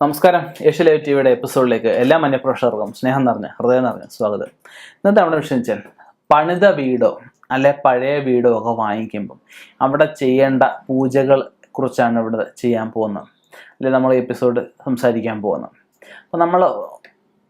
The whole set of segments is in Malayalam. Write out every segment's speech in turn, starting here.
നമസ്കാരം. ഏഷ്യ ലൈവ് ടിവിയുടെ എപ്പിസോഡിലേക്ക് എല്ലാ മന്യപ്രേക്ഷകർക്കും സ്നേഹം നിറഞ്ഞ ഹൃദയം നിറഞ്ഞ സ്വാഗതം. ഇന്നത്തെ നമ്മുടെ വിഷയം വെച്ചാൽ പണിത വീടോ അല്ലെ പഴയ വീടോ ഒക്കെ വാങ്ങിക്കുമ്പം അവിടെ ചെയ്യേണ്ട പൂജകൾ കുറിച്ചാണ് ഇവിടെ ചെയ്യാൻ പോകുന്നത്. അല്ലെ നമ്മൾ എപ്പിസോഡ് സംസാരിക്കാൻ പോകുന്നത്. അപ്പോൾ നമ്മൾ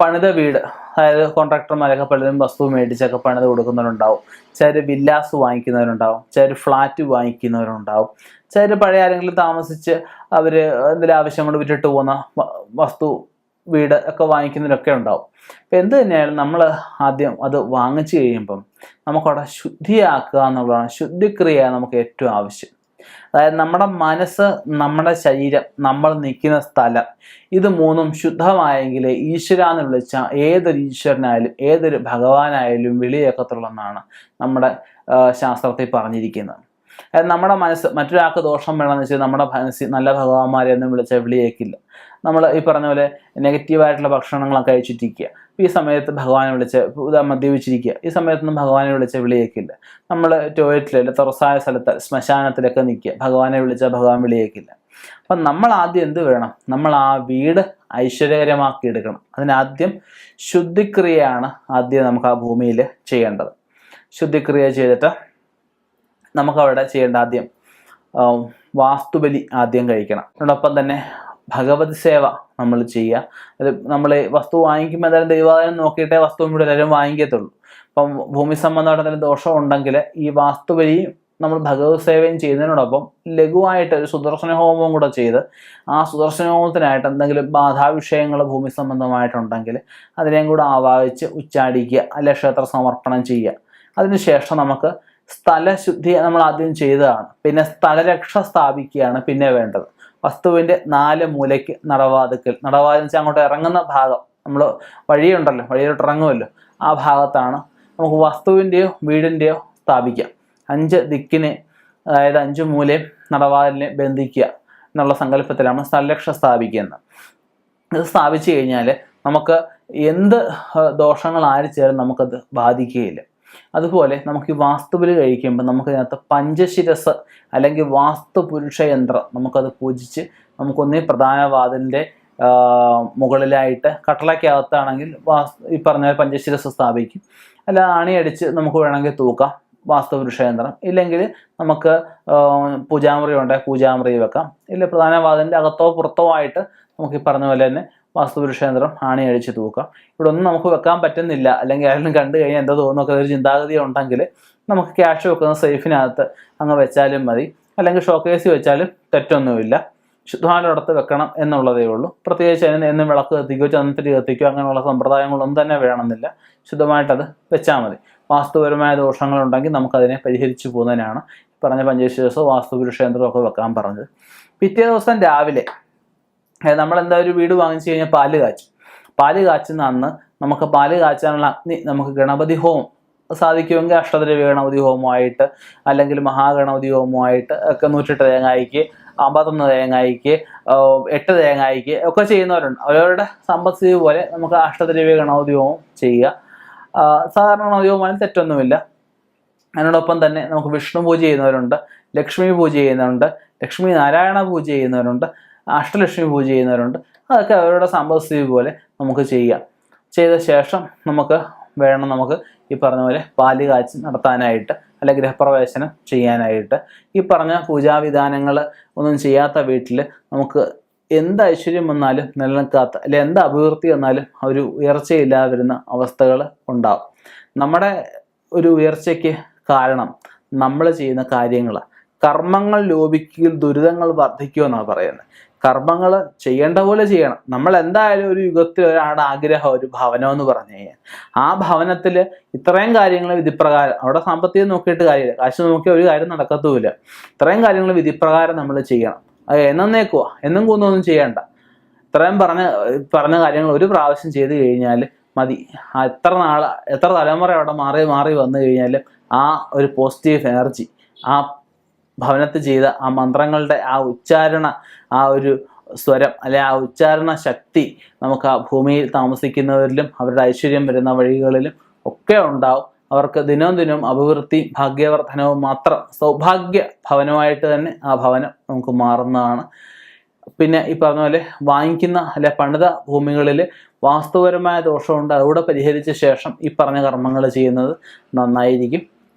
പണിത വീട് അതായത് കോൺട്രാക്ടർമാരൊക്കെ പലരും വസ്തു മേടിച്ചൊക്കെ പണിത് കൊടുക്കുന്നവരുണ്ടാവും. ചിലർ വില്ലാസ് വാങ്ങിക്കുന്നവരുണ്ടാവും. ചിലർ ഫ്ലാറ്റ് വാങ്ങിക്കുന്നവരുണ്ടാവും. ചിലർ പഴയ ആരെങ്കിലും താമസിച്ച് അവർ എന്തെങ്കിലും ആവശ്യം കൊണ്ട് വിറ്റിട്ട് പോകുന്ന വസ്തു വീട് ഒക്കെ വാങ്ങിക്കുന്നവരൊക്കെ ഉണ്ടാവും. അപ്പം എന്ത് തന്നെയായാലും നമ്മൾ ആദ്യം അത് വാങ്ങിച്ചു കഴിയുമ്പം നമുക്കവിടെ ശുദ്ധിയാക്കുക എന്നുള്ളതാണ് ശുദ്ധിക്രിയ നമുക്ക് ഏറ്റവും ആവശ്യം. അതായത് നമ്മുടെ മനസ്സ് നമ്മുടെ ശരീരം നമ്മൾ നിൽക്കുന്ന സ്ഥലം ഇത് മൂന്നും ശുദ്ധമായെങ്കിൽ ഈശ്വര എന്ന് വിളിച്ച ഏതൊരു ഈശ്വരനായാലും ഏതൊരു ഭഗവാനായാലും വിളിയേക്കത്തുള്ളെന്നാണ് നമ്മുടെ ശാസ്ത്രത്തിൽ പറഞ്ഞിരിക്കുന്നത്. നമ്മുടെ മനസ്സ് മറ്റൊരാൾക്ക് ദോഷം വേണമെന്ന് വെച്ചാൽ നമ്മുടെ മനസ്സിൽ നല്ല ഭഗവാന്മാരെ ഒന്നും വിളിച്ചാൽ വിളിയേക്കില്ല. നമ്മൾ ഈ പറഞ്ഞ പോലെ നെഗറ്റീവായിട്ടുള്ള ഭക്ഷണങ്ങളൊക്കെ കഴിച്ചിട്ടിരിക്കുക. ഈ സമയത്ത് ഭഗവാനെ വിളിച്ച് മദ്യപിച്ചിരിക്കുക ഈ സമയത്തൊന്നും ഭഗവാനെ വിളിച്ച് വിളിയേക്കില്ല. നമ്മൾ ടോയ്ലറ്റിൽ തുറസായ സ്ഥലത്ത് ശ്മശാനത്തിലൊക്കെ നിൽക്കുക. ഭഗവാനെ വിളിച്ചാൽ ഭഗവാൻ വിളിയേക്കില്ല. അപ്പം നമ്മൾ ആദ്യം എന്ത് വേണം? നമ്മൾ ആ വീട് ഐശ്വര്യകരമാക്കി എടുക്കണം. അതിനാദ്യം ശുദ്ധിക്രിയയാണ് ആദ്യം നമുക്ക് ആ ഭൂമിയിൽ ചെയ്യേണ്ടത്. ശുദ്ധിക്രിയ ചെയ്തിട്ട് നമുക്കവിടെ ചെയ്യേണ്ട ആദ്യം വാസ്തുബലി ആദ്യം കഴിക്കണം. അതോടൊപ്പം തന്നെ ഭഗവത് സേവ നമ്മൾ ചെയ്യുക. അത് നമ്മൾ വസ്തു വാങ്ങിക്കുമ്പോൾ എന്തായാലും ദൈവാലയം നോക്കിയിട്ടേ വസ്തു ഇവിടെ എല്ലാവരും വാങ്ങിക്കത്തുള്ളൂ. അപ്പം ഭൂമി സംബന്ധമായിട്ട് എന്തെങ്കിലും ദോഷം ഉണ്ടെങ്കിൽ ഈ വാസ്തുബലിയും നമ്മൾ ഭഗവത് സേവയും ചെയ്യുന്നതിനോടൊപ്പം ലഘുവായിട്ട് ഒരു സുദർശന ഹോമവും കൂടെ ചെയ്ത് ആ സുദർശന ഹോമത്തിനായിട്ട് എന്തെങ്കിലും ബാധാവിഷയങ്ങൾ ഭൂമി സംബന്ധമായിട്ടുണ്ടെങ്കിൽ അതിനെയും കൂടെ ആവാഹിച്ച് ഉച്ചാടിക്കുക അല്ലെ ക്ഷേത്ര സമർപ്പണം ചെയ്യുക. അതിനുശേഷം നമുക്ക് സ്ഥലശുദ്ധി നമ്മൾ ആദ്യം ചെയ്തതാണ്. പിന്നെ സ്ഥലരക്ഷ സ്ഥാപിക്കുകയാണ് പിന്നെ വേണ്ടത്. വസ്തുവിന്റെ നാല് മൂലയ്ക്ക് നടവാതുക്കൽ. നടവാതെന്ന് വെച്ചാൽ അങ്ങോട്ട് ഇറങ്ങുന്ന ഭാഗം. നമ്മൾ വഴിയുണ്ടല്ലോ വഴിയിലോട്ട് ഇറങ്ങുമല്ലോ. ആ ഭാഗത്താണ് നമുക്ക് വസ്തുവിന്റെയോ വീടിന്റെയോ സ്ഥാപിക്കാം അഞ്ച് ദിക്കിനെ അതായത് അഞ്ച് മൂലയും നടവാതിലിനെ ബന്ധിക്കുക എന്നുള്ള സങ്കല്പത്തിലാണ് സ്ഥലരക്ഷ സ്ഥാപിക്കുന്നത്. ഇത് സ്ഥാപിച്ചു കഴിഞ്ഞാൽ നമുക്ക് എന്ത് ദോഷങ്ങൾ ആര് ചേർന്ന് നമുക്കത് ബാധിക്കുകയില്ല. അതുപോലെ നമുക്ക് വാസ്തുവിൽ കഴിക്കുമ്പോൾ നമുക്ക് ഇതിനകത്ത് പഞ്ചശിരസ് അല്ലെങ്കിൽ വാസ്തു പുരുഷ യന്ത്രം നമുക്കത് പൂജിച്ച് നമുക്കൊന്നേ പ്രധാന വാതിലിന്റെ മുകളിലായിട്ട് കട്ടളയ്ക്കകത്താണെങ്കിൽ വാസ് ഈ പറഞ്ഞ പഞ്ചശിരസ് സ്ഥാപിക്കും. അല്ല അണിയടിച്ച് നമുക്ക് വേണമെങ്കിൽ തൂക്കാം വാസ്തുപുരുഷയന്ത്രം ഇല്ലെങ്കിൽ നമുക്ക് പൂജാമുറി ഉണ്ടെങ്കിൽ പൂജാമുറി വെക്കാം. ഇല്ല പ്രധാന വാതിലിന്റെ അകത്തോ പുറത്തോ ആയിട്ട് നമുക്ക് ഈ പറഞ്ഞ പോലെ തന്നെ വാസ്തുപുരുഷ യന്ത്രം ആണി അടിച്ച് തൂക്കാം. ഇവിടെ ഒന്നും നമുക്ക് വെക്കാൻ പറ്റുന്നില്ല. അല്ലെങ്കിൽ ആരെങ്കിലും കണ്ടു കഴിഞ്ഞാൽ എന്താ തോന്നുന്നൊക്കെ ഒരു ചിന്താഗതി ഉണ്ടെങ്കിൽ നമുക്ക് ക്യാഷ് വെക്കുന്ന സേഫിനകത്ത് അങ്ങ് വെച്ചാലും മതി. അല്ലെങ്കിൽ ഷോക്കേസ് വെച്ചാലും തെറ്റൊന്നുമില്ല. ശുദ്ധമായിടത്ത് വെക്കണം എന്നുള്ളതേ ഉള്ളൂ. പ്രത്യേകിച്ച് അതിന് എന്നും വിളക്ക് കത്തിക്കോ ചന്ദ്രത്തിരി കത്തിക്കോ അങ്ങനെയുള്ള സമ്പ്രദായങ്ങളൊന്നും തന്നെ വേണമെന്നില്ല. ശുദ്ധമായിട്ടത് വെച്ചാൽ മതി. വാസ്തുപരമായ ദോഷങ്ങളുണ്ടെങ്കിൽ നമുക്കതിനെ പരിഹരിച്ചു പോകുന്നതിനാണ് പറഞ്ഞ പഞ്ചേശ്വരസോ വാസ്തുപുരുഷേന്ദ്രമോ ഒക്കെ വെക്കാൻ പറഞ്ഞത്. പിറ്റേ ദിവസം രാവിലെ നമ്മൾ എന്താ ഒരു വീട് വാങ്ങിച്ചു കഴിഞ്ഞാൽ പാൽ കാച്ചും. പാൽ കാച്ചുന്ന അന്ന് നമുക്ക് പാൽ കാച്ചാനുള്ള അഗ്നി നമുക്ക് ഗണപതി ഹോമം സാധിക്കുമെങ്കിൽ അഷ്ടദ്രവ്യ ഗണപതി ഹോമമായിട്ട് അല്ലെങ്കിൽ മഹാഗണപതി ഹോമമായിട്ട് ഒക്കെ നൂറ്റെട്ട് തേങ്ങായിക്ക് അമ്പത്തൊന്ന് തേങ്ങായിക്ക് എട്ട് തേങ്ങായിക്ക് ഒക്കെ ചെയ്യുന്നവരുണ്ട്. അവരവരുടെ സമ്പത്തി പോലെ നമുക്ക് അഷ്ടദ്രവ്യ ഗണപതി ഹോമം ചെയ്യുക. സാധാരണ ഗണപതി ഹോമമായാലും തെറ്റൊന്നുമില്ല. അതിനോടൊപ്പം തന്നെ നമുക്ക് വിഷ്ണു പൂജ ചെയ്യുന്നവരുണ്ട് ലക്ഷ്മി പൂജ ചെയ്യുന്നവരുണ്ട് ലക്ഷ്മി നാരായണ പൂജ ചെയ്യുന്നവരുണ്ട്. അഷ്ടലക്ഷ്മി പൂജ ചെയ്യുന്നവരുണ്ട്. അതൊക്കെ അവരുടെ സമ്പദ്സ്ഥിതി പോലെ നമുക്ക് ചെയ്യാം. ചെയ്ത ശേഷം നമുക്ക് വേണം നമുക്ക് ഈ പറഞ്ഞ പോലെ പാൽ കാച്ചി നടത്താനായിട്ട് അല്ലെ ഗൃഹപ്രവേശനം ചെയ്യാനായിട്ട്. ഈ പറഞ്ഞ പൂജാവിധാനങ്ങൾ ഒന്നും ചെയ്യാത്ത വീട്ടിൽ നമുക്ക് എന്ത് ഐശ്വര്യം വന്നാലും നിലനിൽക്കാത്ത അല്ലെ എന്ത് അഭിവൃദ്ധി വന്നാലും ഒരു ഉയർച്ചയില്ലാതെ വരുന്ന അവസ്ഥകൾ ഉണ്ടാവും. നമ്മുടെ ഒരു ഉയർച്ചയ്ക്ക് കാരണം നമ്മൾ ചെയ്യുന്ന കാര്യങ്ങൾ കർമ്മങ്ങൾ ലോപിക്കുകയും ദുരിതങ്ങൾ വർദ്ധിക്കുമെന്നാണ് പറയുന്നത്. കർമ്മങ്ങൾ ചെയ്യേണ്ട പോലെ ചെയ്യണം. നമ്മൾ എന്തായാലും ഒരു യുഗത്തിൽ ഒരാളുടെ ആഗ്രഹം ഒരു ഭവനം എന്ന് പറഞ്ഞു കഴിഞ്ഞാൽ. ആ ഭവനത്തിൽ ഇത്രയും കാര്യങ്ങൾ വിധിപ്രകാരം അവിടെ സാമ്പത്തികം നോക്കിയിട്ട് കാര്യമില്ല. കാശ് നോക്കിയാൽ ഒരു കാര്യം നടക്കത്തുമില്ല. ഇത്രയും കാര്യങ്ങൾ വിധിപ്രകാരം നമ്മൾ ചെയ്യണം. അത് എന്നേക്കുവാ എന്നും കൂന്നൊന്നും ചെയ്യണ്ട. ഇത്രയും പറഞ്ഞ പറഞ്ഞ കാര്യങ്ങൾ ഒരു പ്രാവശ്യം ചെയ്ത് കഴിഞ്ഞാൽ മതി. എത്ര നാൾ എത്ര തലമുറ അവിടെ മാറി മാറി വന്നു കഴിഞ്ഞാൽ ആ ഒരു പോസിറ്റീവ് എനർജി ആ ഭവനത്തിൽ ചെയ്ത ആ മന്ത്രങ്ങളുടെ ആ ഉച്ചാരണ ആ ഒരു സ്വരം അല്ലെ ആ ഉച്ചാരണ ശക്തി നമുക്ക് ആ ഭൂമിയിൽ താമസിക്കുന്നവരിലും അവരുടെ ഐശ്വര്യം വരുന്ന വഴികളിലും ഒക്കെ ഉണ്ടാവും. അവർക്ക് ദിനം ദിനവും അഭിവൃദ്ധി ഭാഗ്യവർദ്ധനവും മാത്രം സൗഭാഗ്യ ഭവനമായിട്ട് തന്നെ ആ ഭവനം നമുക്ക് മാറുന്നതാണ്. പിന്നെ ഈ പറഞ്ഞ പോലെ വാങ്ങിക്കുന്ന അല്ലെ പണിത ഭൂമികളിൽ വാസ്തുപരമായ ദോഷമുണ്ട്. അതുകൂടെ പരിഹരിച്ച ശേഷം ഈ പറഞ്ഞ കർമ്മങ്ങൾ ചെയ്യുന്നത് നന്നായിരിക്കും.